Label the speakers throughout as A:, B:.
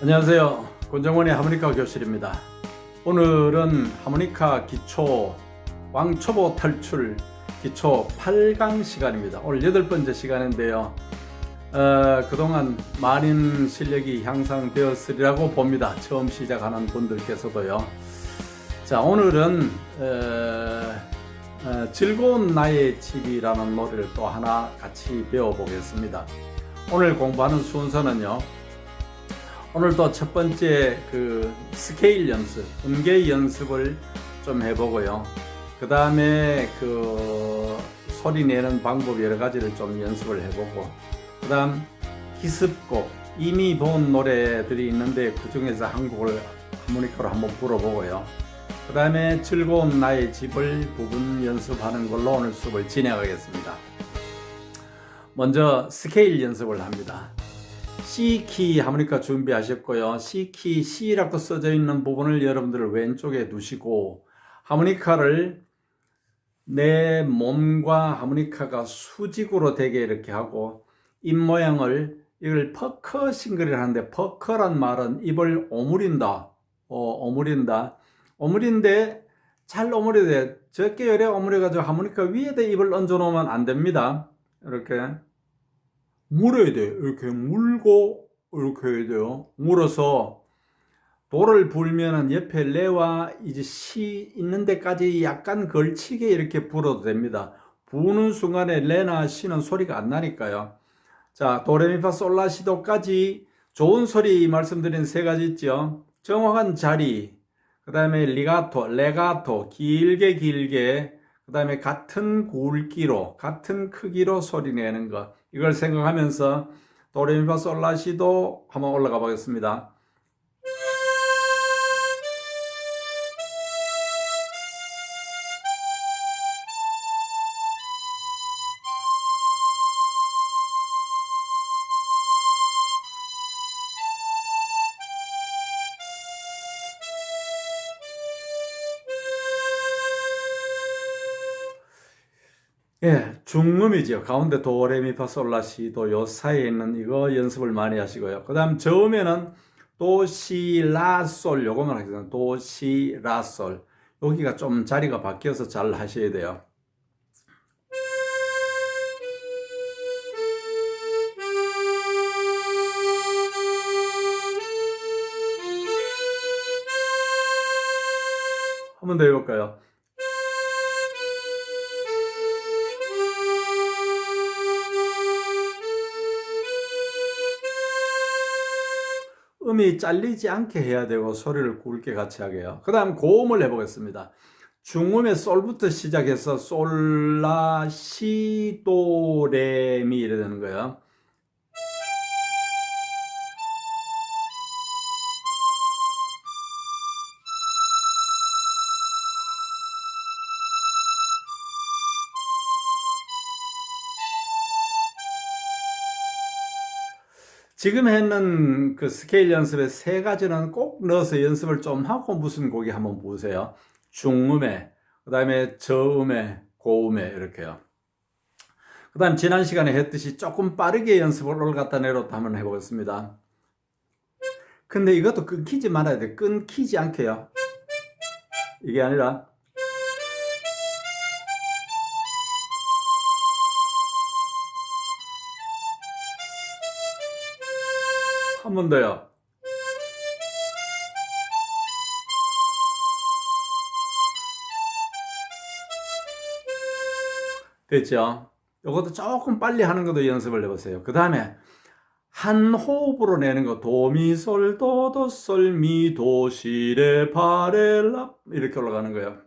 A: 안녕하세요. 권정원의 하모니카 교실입니다. 오늘은 하모니카 기초 왕초보 탈출 기초 8강 시간입니다. 오늘 여덟 번째 시간인데요. 어, 그동안 많은 실력이 향상되었으리라고 봅니다. 처음 시작하는 분들께서도요. 자, 오늘은 어, 어, 즐거운 나의 집이라는 노래를 또 하나 같이 배워보겠습니다. 오늘 공부하는 순서는요. 오늘도 첫 번째 그 스케일 연습, 음계 연습을 좀 해보고요. 그 다음에 그 소리 내는 방법 여러 가지를 좀 연습을 해보고, 그 다음 기습곡, 이미 본 노래들이 있는데 그 중에서 한 곡을 하모니카로 한번 불어보고요. 그 다음에 즐거운 나의 집을 부분 연습하는 걸로 오늘 수업을 진행하겠습니다. 먼저 스케일 연습을 합니다. C키 하모니카 준비하셨고요. C키 C라고 써져 있는 부분을 여러분들 왼쪽에 두시고 하모니카를 내 몸과 하모니카가 수직으로 되게 이렇게 하고 입 모양을 이걸 퍼커 싱글을 하는데 퍼커란 말은 입을 오므린다. 어, 오므린다. 오므린데 잘 오므려야 돼. 적게 열에 오므려가지고 하모니카 위에다 입을 얹어 놓으면 안 됩니다. 이렇게. 물어야 돼요. 이렇게 물고 이렇게 해야 돼요. 물어서 도를 불면은 옆에 레와 이제 시 있는 데까지 약간 걸치게 이렇게 불어도 됩니다. 부는 순간에 레나 시는 소리가 안 나니까요. 자, 도레미파 솔라시도까지 좋은 소리 말씀드린 세 가지 있죠. 정확한 자리, 그 다음에 리가토, 레가토, 길게 길게, 그 다음에 같은 굵기로, 같은 크기로 소리 내는 것. 이걸 생각하면서 도레미파 솔라시도 한번 올라가 보겠습니다. 예, 중음이죠. 가운데 도레미파솔라시도 요 사이에 있는 이거 연습을 많이 하시고요. 그 다음 저음에는 도시라솔 요거만 하겠습니다. 도시라솔 여기가 좀 자리가 바뀌어서 잘 하셔야 돼요. 한번 더 해볼까요? 음이 잘리지 않게 해야 되고 소리를 굵게 같이 하게 해요. 그 다음 고음을 해보겠습니다. 중음의 솔부터 시작해서 솔라 시도 레미 이래 되는 거예요. 지금 했는 그 스케일 연습의 세 가지는 꼭 넣어서 연습을 좀 하고 무슨 곡이 한번 보세요. 중음에, 그 다음에 저음에, 고음에 이렇게요. 그 다음 지난 시간에 했듯이 조금 빠르게 연습을 올갔다 내려왔다 한번 해보겠습니다. 근데 이것도 끊기지 말아야 돼. 끊기지 않게요. 이게 아니라 번 더요. 됐죠? 이것도 조금 빨리 하는 것도 연습을 해보세요. 그 다음에 한 호흡으로 내는 거 도미솔 도도솔 미도시레 파렐라 이렇게 올라가는 거예요.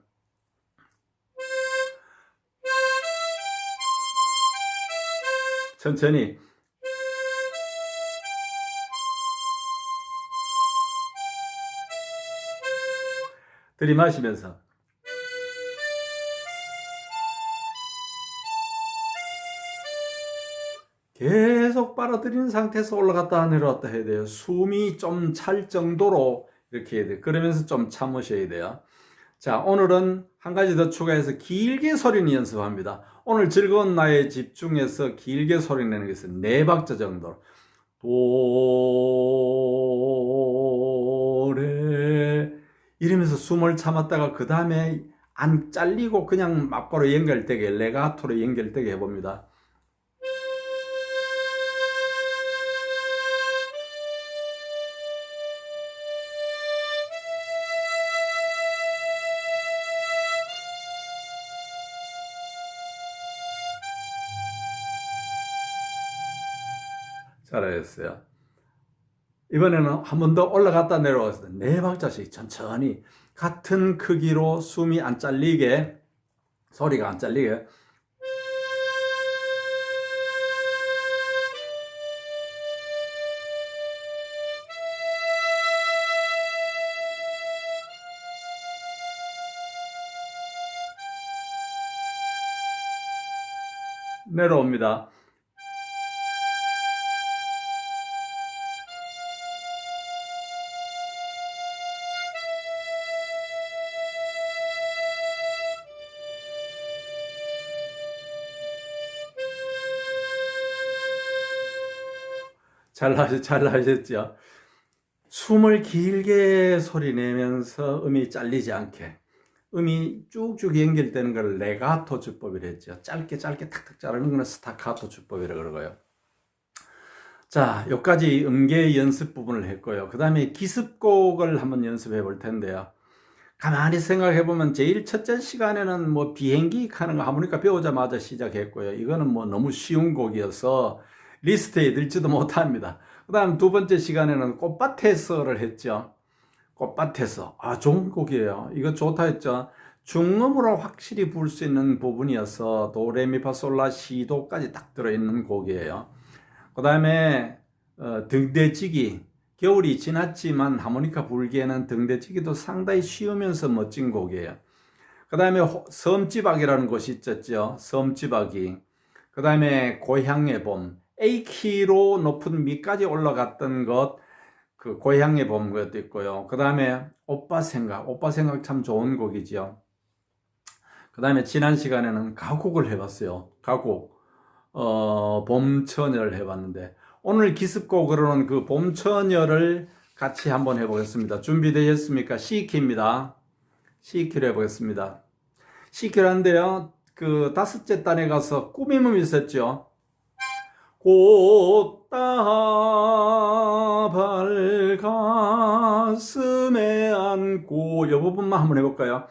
A: 천천히 들이마시면서 계속 빨아들이는 상태에서 올라갔다 내려왔다 해야 돼요. 숨이 좀 찰 정도로 이렇게 해야 돼요. 그러면서 좀 참으셔야 돼요. 자, 오늘은 한 가지 더 추가해서 길게 소리는 연습합니다. 오늘 즐거운 나의 집중해서 길게 소리 내는 것은 네 박자 정도. 도, 이러면서 숨을 참았다가 그 다음에 안 잘리고 그냥 막바로 연결되게 레가토로 연결되게 해봅니다. 잘하셨어요. 이번에는 한 번 더 올라갔다 내려와서 네 박자씩 천천히 같은 크기로 숨이 안 잘리게 소리가 안 잘리게 내려옵니다. 잘 하셨, 잘 하셨죠? 숨을 길게 소리 내면서 음이 잘리지 않게 음이 쭉쭉 연결되는 걸 레가토 주법이라 했죠. 짧게 짧게 탁탁 자르는 거는 스타카토 주법이라 그러고요. 자, 여기까지 음계 연습 부분을 했고요. 그 다음에 기습곡을 한번 연습해 볼 텐데요. 가만히 생각해 보면 제일 첫째 시간에는 뭐 비행기 하는 거 하모니카 배우자마자 시작했고요. 이거는 뭐 너무 쉬운 곡이어서 리스트에 들지도 못합니다. 그 다음 두 번째 시간에는 꽃밭에서를 했죠. 꽃밭에서. 아, 좋은 곡이에요. 이거 좋다 했죠. 중음으로 확실히 부를 수 있는 부분이어서 도레미파솔라 시도까지 딱 들어있는 곡이에요. 그 다음에 어, 등대지기. 겨울이 지났지만 하모니카 불기에는 등대지기도 상당히 쉬우면서 멋진 곡이에요. 그 다음에 섬지박이라는 곳이 있었죠. 섬지박이. 그 다음에 고향의 봄. A키로 높은 미까지 올라갔던 것, 그 고향의 봄 것도 있고요. 그 다음에 오빠 생각. 오빠 생각 참 좋은 곡이지요. 그 다음에 지난 시간에는 가곡을 해봤어요. 가곡. 어, 봄처녀를 해봤는데, 오늘 기습곡으로는 그 봄처녀를 같이 한번 해보겠습니다. 준비되셨습니까? C키입니다. C키로 해보겠습니다. C키로 한데요. 그 다섯째 단에 가서 꾸밈음이 있었죠. 꽃다발 가슴에 안고 이 부분만 한번 해볼까요?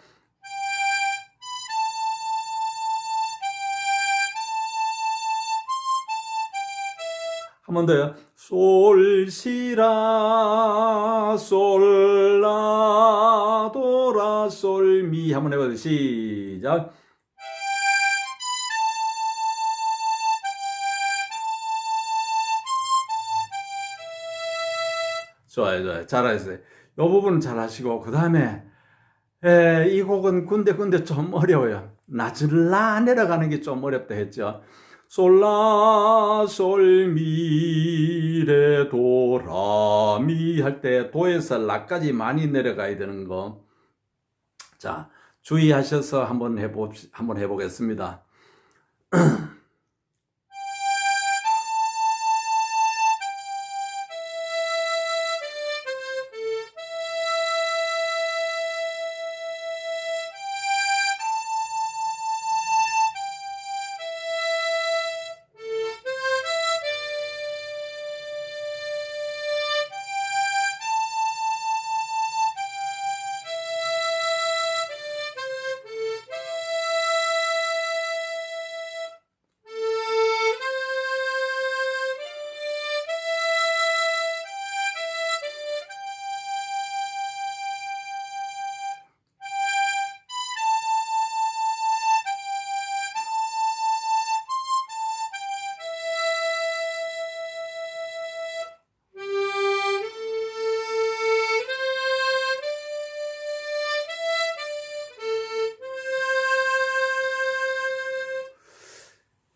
A: 한 번 더요. 솔시라 솔라 도라 솔미 한번 해보세요. 시작. 좋아요, 좋아요. 잘하셨어요. 이 부분은 잘 하시고, 그 다음에, 이 곡은 군데 군데 좀 어려워요. 낮을라 내려가는 게 좀 어렵다 했죠. 솔라, 솔, 미, 레, 도, 라, 미 할 때 도에서 라까지 많이 내려가야 되는 거. 자, 주의하셔서 한번 해보, 한번 해보겠습니다.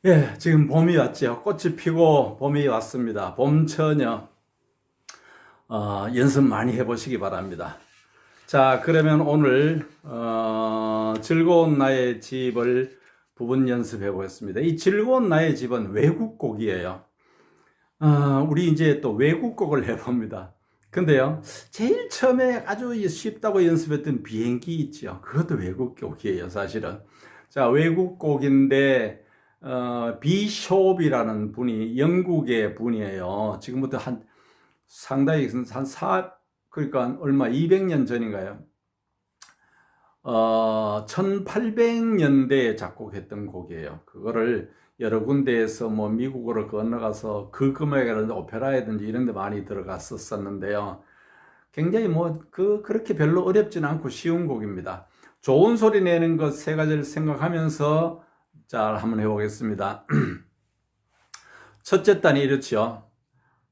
A: 예, 지금 봄이 왔죠. 꽃이 피고 봄이 왔습니다. 봄처녀. 어, 연습 많이 해보시기 바랍니다. 자, 그러면 오늘 어, 즐거운 나의 집을 부분 연습해 보겠습니다. 이 즐거운 나의 집은 외국곡이에요. 어, 우리 이제 또 외국곡을 해봅니다. 근데요, 제일 처음에 아주 쉽다고 연습했던 비행기 있죠. 그것도 외국 곡이에요, 사실은. 자, 외국 곡인데, 어, 비숍이라는 분이 영국의 분이에요. 지금부터 한 상당히 한 사, 그러니까 얼마 200년 전인가요? 어, 1800년대에 작곡했던 곡이에요. 그거를 여러 군데에서 뭐 미국으로 건너가서 그 금액이라든지 오페라라든지 이런 데 많이 들어갔었었는데요. 굉장히 뭐 그 그렇게 별로 어렵지는 않고 쉬운 곡입니다. 좋은 소리 내는 것 세 가지를 생각하면서 잘 한번 해보겠습니다. 첫째 단이 이렇죠.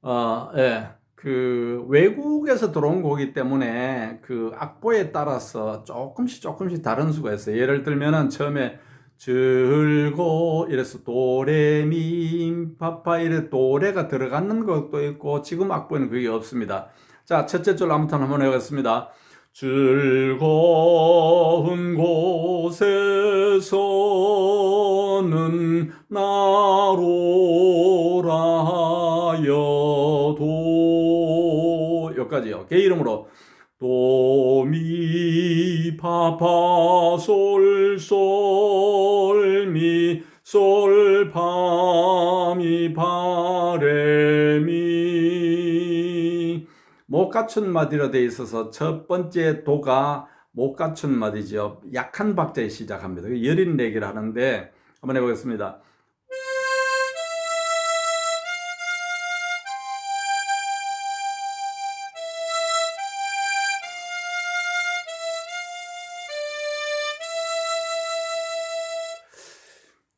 A: 어, 예. 그 외국에서 들어온 곡이기 때문에 그 악보에 따라서 조금씩 조금씩 다른 수가 있어요. 예를 들면은 처음에 즐거 이래서 도레미 파파 이래 도레가 들어가는 것도 있고 지금 악보에는 그게 없습니다. 자 첫째 줄 아무튼 한번 해보겠습니다. 즐거운 곳에서는 나로라여도 여기까지요. 개 이름으로 도미 파파 솔 솔미 솔파미 파레미 못 갖춘 마디로 되어 있어서 첫 번째 도가 못 갖춘 마디죠. 약한 박자에 시작합니다. 여린 내기를 하는데 한번 해보겠습니다.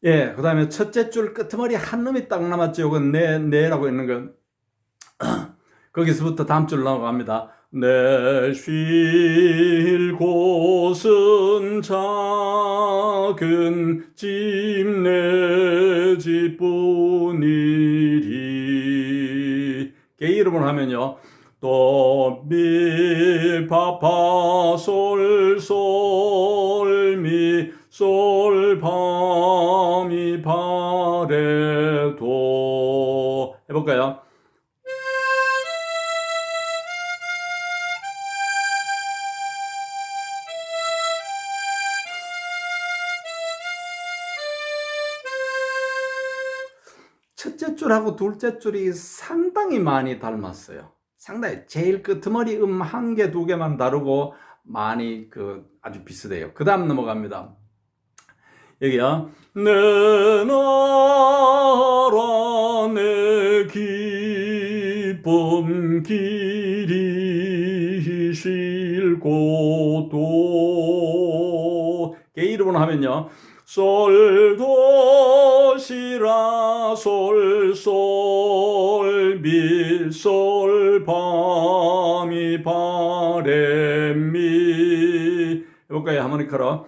A: 예, 그 다음에 첫째 줄 끝머리 한 놈이 딱 남았죠. 이건 네, 네라고 있는 거. 거기서부터 다음 줄 넘어갑니다. 내쉴 곳은 작은 집 내 집뿐이리. 개 이름을 하면요. 도미 파파 솔 솔미 솔파미 파레도 해볼까요? 줄하고 둘째 줄이 상당히 많이 닮았어요. 상당히 제일 끝머리 음 한 개, 두 개만 다르고 많이 그 아주 비슷해요. 그 다음 넘어갑니다. 여기요. 내 나라 내 기쁨 길이 쉴 곳도 개 이름으로 하면요. 솔도시라 솔솔미 솔파미 파레미 해볼까요? 하모니카로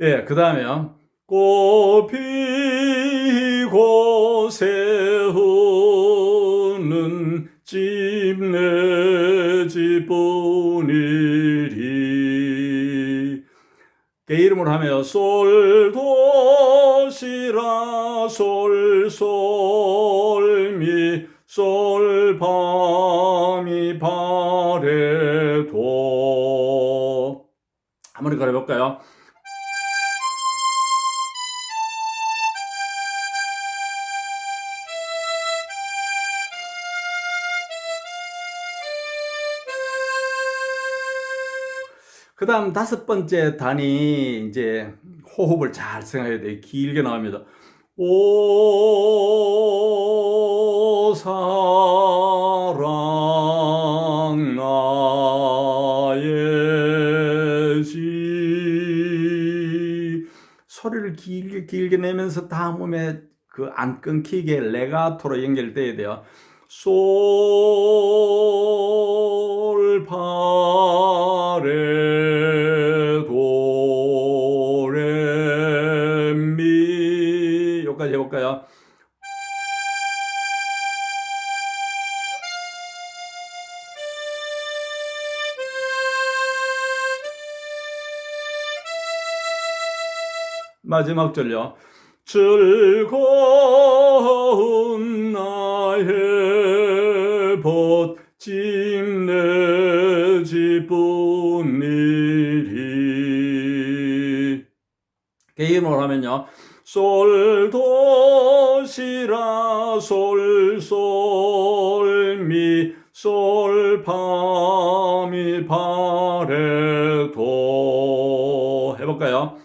A: 예, 그 다음에요. 꽃피 고 새우는 집내 집뿐이리. 개 이름으로 하며 솔도시라 솔솔미 솔파미 파레도 한번 가려볼까요? 그 다음 다섯 번째 단이 이제 호흡을 잘 생각해야 돼요. 길게 나옵니다. 오, 사랑 나의 지. 소리를 길게 길게 내면서 다음음에 그 안 끊기게 레가토로 연결돼야 돼요. 솔파레 도레미 여기까지 해볼까요? 마지막 절요. 즐거운 나의 벗짐 내 기쁜 일이 개인으로 하면요. 솔도시라 솔솔미 솔파미 파레도 해볼까요?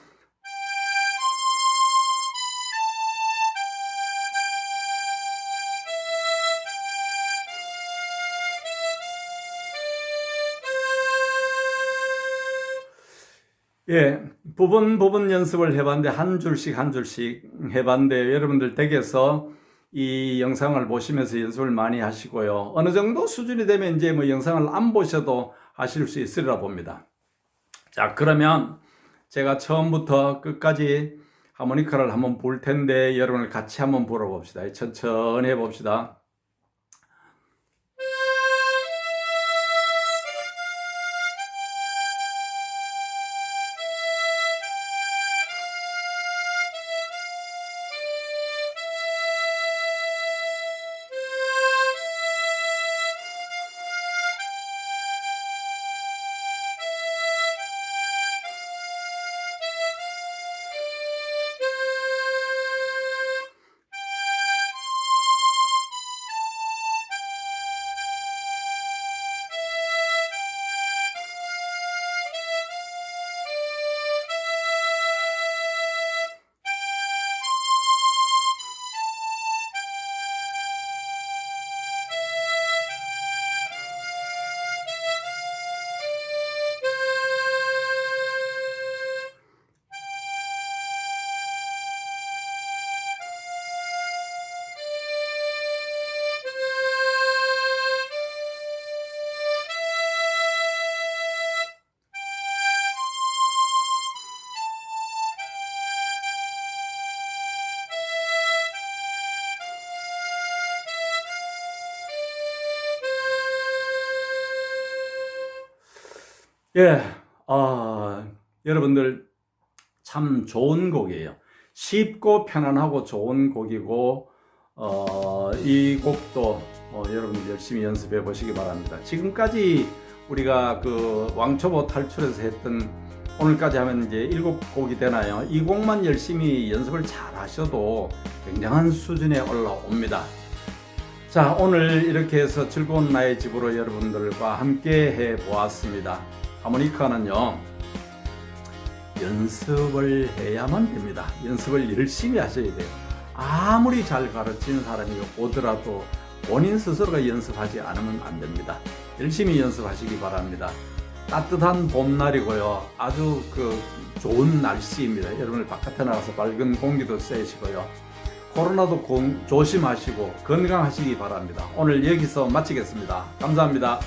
A: 예, 부분 부분 연습을 해봤는데 한 줄씩 한 줄씩 해봤는데 여러분들 댁에서 이 영상을 보시면서 연습을 많이 하시고요. 어느 정도 수준이 되면 이제 뭐 영상을 안 보셔도 하실 수 있으리라 봅니다. 자, 그러면 제가 처음부터 끝까지 하모니카를 한번 불 텐데 여러분을 같이 한번 불어봅시다. 천천히 해봅시다. 예, 아, 여러분들 참 좋은 곡이에요. 쉽고 편안하고 좋은 곡이고, 어, 이 곡도 어, 여러분들 열심히 연습해 보시기 바랍니다. 지금까지 우리가 그 왕초보 탈출에서 했던 오늘까지 하면 이제 일곱 곡이 되나요? 이 곡만 열심히 연습을 잘 하셔도 굉장한 수준에 올라옵니다. 자, 오늘 이렇게 해서 즐거운 나의 집으로 여러분들과 함께 해 보았습니다. 하모니카는요, 연습을 해야만 됩니다. 연습을 열심히 하셔야 돼요. 아무리 잘 가르치는 사람이 오더라도 본인 스스로가 연습하지 않으면 안 됩니다. 열심히 연습하시기 바랍니다. 따뜻한 봄날이고요. 아주 그 좋은 날씨입니다. 여러분들 바깥에 나가서 밝은 공기도 쐬시고요. 코로나도 공- 조심하시고 건강하시기 바랍니다. 오늘 여기서 마치겠습니다. 감사합니다.